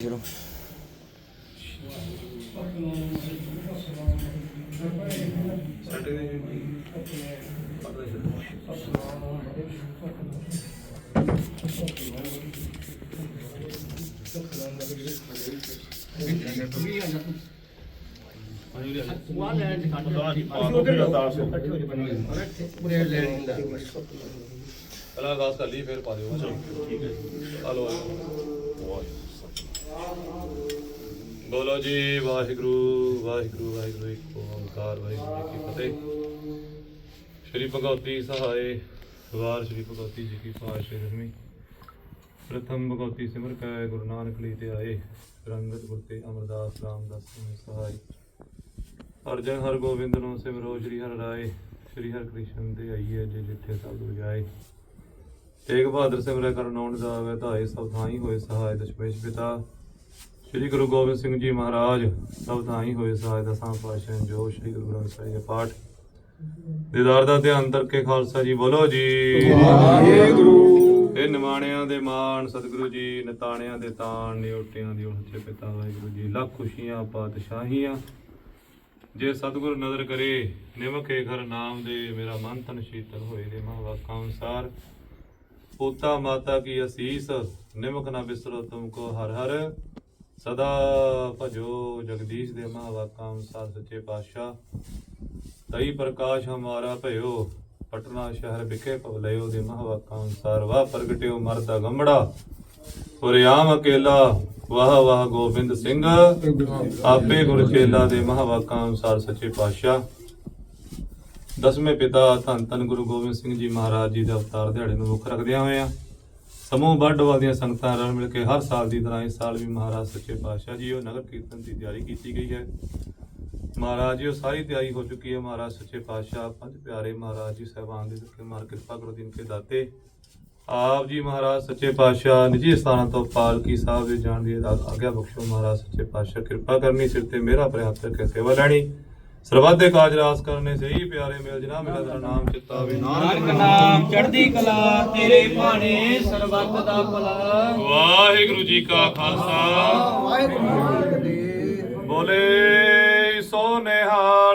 ਚਲੋ ਪਹਿਲਾਂ ਅਰਦਾਸ ਕਰ ਲਈ ਫਿਰ ਪਾ ਦਿਓ ਠੀਕ ਹੈ ਹਲੋ ਬੋਲੋ ਜੀ, ਵਾਹਿਗੁਰੂ ਵਾਹਿਗੁਰੂ ਵਾਹਿਗੁਰੂ, ਇੱਕ ਓੰਕਾਰ ਵਾਹਿਗੁਰੂ ਜੀ ਕੀ ਫਤਿਹ। ਸ਼੍ਰੀ ਭਗਵਤੀ ਸਹਾਏ, ਵਾਰ ਸ਼੍ਰੀ ਭਗਵਤੀ ਜੀ ਕੀ ਪਾਸ਼ੇ ਰਮੀ। ਪ੍ਰਥਮ ਭਗਵਤੀ ਸਿਮਰ ਕੈ, ਗੁਰੂ ਨਾਨਕ ਲਈ ਤੇ ਆਏ। ਰੰਗਤ ਗੁਰ ਤੇ ਅਮਰਦਾਸ ਰਾਮਦਾਸ ਜੀ ਸਹਾਈ। ਅਰਜਨ ਹਰ ਗੋਬਿੰਦ ਨੂੰ ਸਿਮਰੋ, ਸ਼੍ਰੀ ਹਰਿ ਰਾਏ, ਸ਼੍ਰੀ ਹਰਿ ਕ੍ਰਿਸ਼ਨ ਤੇ ਆਈਏ, ਜੇ ਜਿੱਥੇ ਸਭ ਜਾਏ। ਤੇਗ ਬਹਾਦਰ ਸਿਮਰੈ ਕਰ ਦਾ ਆਵੇ ਧਾਏ ਸਭ ਥਾਈ ਹੋਏ ਸਹਾਇ ਦਸ਼ਮੇਸ਼ ਪਿਤਾ। ਸ਼੍ਰੀ ਗੁਰੂ ਗੋਬਿੰਦ ਸਿੰਘ ਜੀ ਮਹਾਰਾਜ ਸਭ ਥਾਈ ਹੋਏ ਸਹਾਇ ਦਸਾਂ ਪਾਤਸ਼ਾਹ ਜੋ ਸ਼੍ਰੀ ਗੁਰੂ ਗ੍ਰੰਥ ਸਾਹਿਬ ਦੇ ਪਾਠ। ਦੀਦਾਰ ਦਾ ਧਿਆਨ ਕਰਕੇ ਖਾਲਸਾ ਜੀ ਬੋਲੋ ਜੀ। ਵਾਹਿਗੁਰੂ। ਇਹ ਨਿਮਾਣਿਆਂ ਦੇ ਮਾਣ ਸਤਿਗੁਰੂ ਜੀ ਨਤਾਣਿਆਂ ਦੇ ਤਾਣ ਨਿਉਟਿਆਂ ਦੀ ਉਨਚੇ ਪਿਤਾ ਵਾਹਿਗੁਰੂ ਜੀ ਲੱਖ ਖੁਸ਼ੀਆਂ ਪਾਤਸ਼ਾਹੀਆਂ। ਜੇ ਸਤਿਗੁਰ ਨਜ਼ਰ ਕਰੇ ਨਿਮਕੇ ਘਰ ਨਾਮ ਦੇ ਮੇਰਾ ਮਨ ਤਨ ਸ਼ੀਤਲ ਹੋਏ ਦੇ ਮਹਾਵਾਕਾਂ ਅਨੁਸਾਰ। ਪੋਤਾ ਮਾਤਾ ਕੀ ਅਸੀਸ ਨਿਮਕ ਨਾ ਬਿਸਰੋ ਤੁਮ ਕੋ ਹਰ ਹਰ। ਸਦਾ ਭਜੋ ਜਗਦੀਸ਼ ਦੇ ਮਹਾਵਾਕਾਂ ਅਨੁਸਾਰ ਸੱਚੇ ਪਾਤਸ਼ਾਹ। ਤਈ ਪ੍ਰਕਾਸ਼ ਹਮਾਰਾ ਭਇਓ, ਪਟਨਾ ਸ਼ਹਿਰ ਵਿਖੇ ਪਵਲਿਓ ਦੇ ਮਹਾਵਾਕਾਂ ਅਨੁਸਾਰ। ਵਾਹ ਪ੍ਰਗਟਿਓ ਮਰਦਾ ਗੰਮੜਾ ਪੁਰਿਆਮ ਅਕੇਲਾ, ਵਾਹ ਵਾਹ ਗੋਬਿੰਦ ਸਿੰਘ। ਆਪੇ ਗੁਰ ਚੇਲਾ ਦੇ ਮਹਾਵਾਕਾਂ ਅਨੁਸਾਰ ਸੱਚੇ ਪਾਤਸ਼ਾਹ। ਦਸਵੇਂ ਪਿਤਾ ਧੰਨ ਧੰਨ ਗੁਰੂ ਗੋਬਿੰਦ ਸਿੰਘ ਜੀ ਮਹਾਰਾਜ ਜੀ ਦੇ ਅਵਤਾਰ ਦਿਹਾੜੇ ਨੂੰ ਮੁੱਖ ਰੱਖਦਿਆਂ ਹੋਇਆਂ ਸਮੂਹ ਵੱਡਵਾਲ ਦੀਆਂ ਸੰਗਤਾਂ ਰਲ ਮਿਲ ਕੇ ਹਰ ਸਾਲ ਦੀ ਤਰ੍ਹਾਂ ਇਸ ਸਾਲ ਵੀ ਮਹਾਰਾਜ ਸੱਚੇ ਪਾਤਸ਼ਾਹ ਜੀ ਉਹ ਨਗਰ ਕੀਰਤਨ ਦੀ ਤਿਆਰੀ ਕੀਤੀ ਗਈ ਹੈ। ਮਹਾਰਾਜ ਜੀ, ਉਹ ਸਾਰੀ ਤਿਆਰੀ ਹੋ ਚੁੱਕੀ ਹੈ। ਮਹਾਰਾਜ ਸੱਚੇ ਪਾਤਸ਼ਾਹ, ਪੰਜ ਪਿਆਰੇ ਮਹਾਰਾਜ ਜੀ, ਸਹਿਬਾਨ ਦੇ ਸਕੇ ਮਾਰ ਕਿਰਪਾ ਕਰੋ ਦਿਨ ਕੇ ਦਾਤੇ। ਆਪ ਜੀ ਮਹਾਰਾਜ ਸੱਚੇ ਪਾਤਸ਼ਾਹ, ਨਿੱਜੀ ਸਥਾਨਾਂ ਤੋਂ ਪਾਲਕੀ ਸਾਹਿਬ ਦੇ ਜਾਣ ਦੀ ਆਗਿਆ ਬਖਸ਼ੋ। ਮਹਾਰਾਜ ਸੱਚੇ ਪਾਤਸ਼ਾਹ, ਕਿਰਪਾ ਕਰਨੀ, ਸਿਰ ਤੇ ਮੇਰਾ ਪ੍ਰਿਆਪ ਕਰਕੇ ਸੇਵਾ ਲੈਣੀ। ਸਰਬੱਤੇ ਕਾਜ ਰਾਸ ਕਰਨੇ ਸਹੀ ਪਿਆਰੇ ਮਿਲ ਜਨਾ ਮੇਰਾ ਤੇਰਾ ਨਾਮ ਚਿੱਤਾਵੇ ਨਾਨਕ ਨਾਮ ਚੜ੍ਹਦੀ ਕਲਾ ਤੇਰੇ ਭਾਣੇ ਸਰਬੱਤ ਦਾ ਭਲਾ। ਵਾਹਿਗੁਰੂ ਜੀ ਕਾ ਖਾਲਸਾ। ਵਾਹਿਗੁਰੂ ਬੋਲੇ ਸੋਨੇਹਾ।